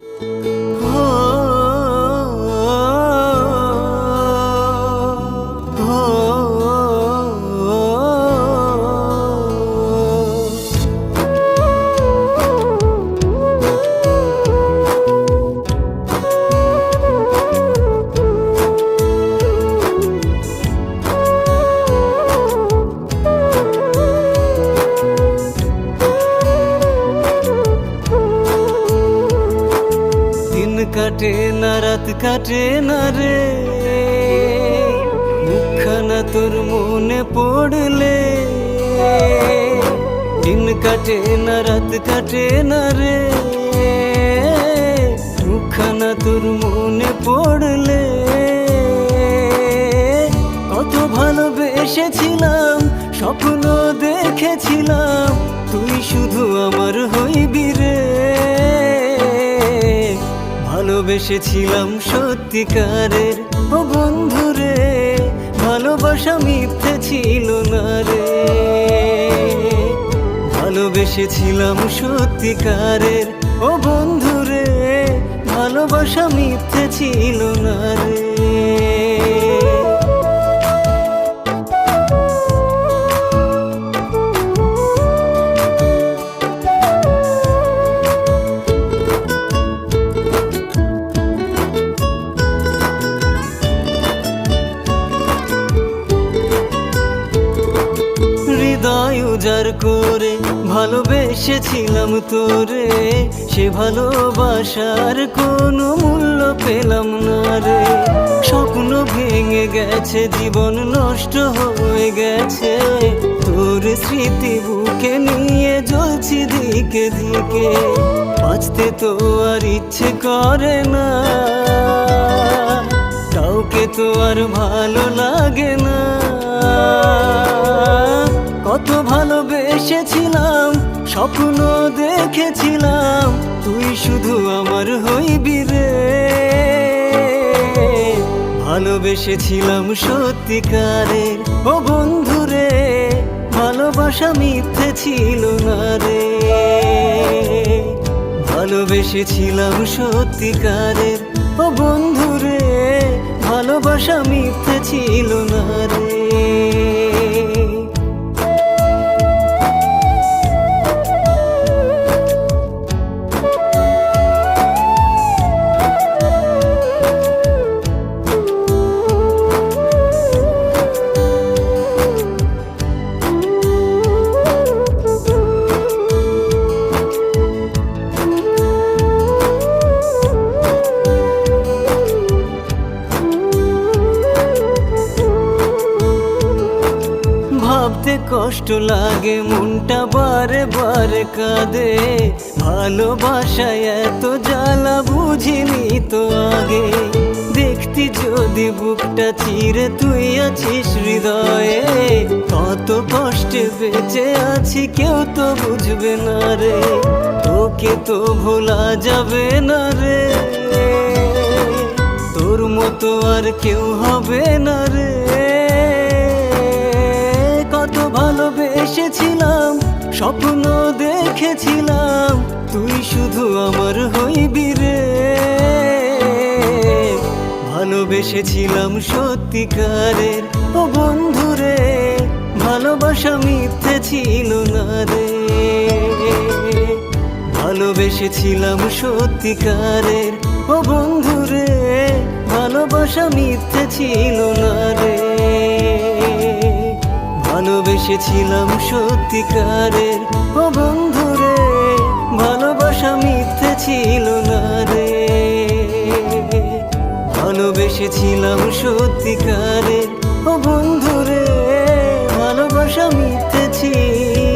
দিন রাত কাটে না রে। মুখখানা তোর মনে পড়লে। দিন কাটে না, রাত কাটে না রে। মুখখানা তোর মনে পড়লে। কত ভালোবেসেছিলাম, স্বপ্ন দেখেছিলাম। তুই শুধু আমার ভালোবেসেছিলাম সত্যিকারের। ও বন্ধুরে ভালোবাসা মিথ্যে ছিল না রে। ভালোবেসেছিলাম সত্যিকারের। ও বন্ধুরে ভালোবাসা মিথ্যে ছিল না রে। হৃদয় করে ভালোবেসেছিলাম তোরে। সে ভালোবাসার কোনো মূল্য পেলাম না রে। স্বপ্ন ভেঙে গেছে, জীবন নষ্ট হয়ে গেছে। তোর স্মৃতি বুকে নিয়ে জ্বলছি দিকে দিকে। বাঁচতে তো আর ইচ্ছে করে না। কাউকে তো আর ভালো লাগে না। ভালোবেসেছিলাম, স্বপ্ন দেখেছিলাম, তুই শুধু আমার হইবি রে। ভালোবেসেছিলাম সত্যিকারের ও বন্ধু রে, ভালোবাসা মিথ্যে ছিল না রে। ভালোবেসেছিলাম সত্যিকারের ও বন্ধু রে, ভালোবাসা মিথ্যে ছিল না রে। কষ্ট লাগে, মনটা বারে বারে কাঁদে। ভালোবাসায় এত জ্বালা বুঝিনি তো আগে। দেখতি যদি বুকটা চিরে তুই আছিস হৃদয়ে, কত কষ্টে বেঁচে আছি, কেউ তো বুঝবে না রে। তোকে তো ভোলা যাবে না রে। তোর মতো আর কেউ হবে না রে। স্বপ্ন দেখেছিলাম, তুই শুধু আমার হইবি রে। ভালোবেসেছিলাম সত্যিকারের, ও বন্ধু রে, ভালোবাসা মিথ্যে ছিল না রে। ভালোবেসেছিলাম সত্যিকারের, ও বন্ধু রে, ভালোবাসা মিথ্যে ছিল না রে। ভালোবেসেছিলাম সত্যিকারের ও বন্ধুরে, ভালোবাসা মিথ্যে ছিল না রে। ভালোবেসেছিলাম সত্যিকারের ও বন্ধুরে, ভালোবাসা মিথ্যে ছিল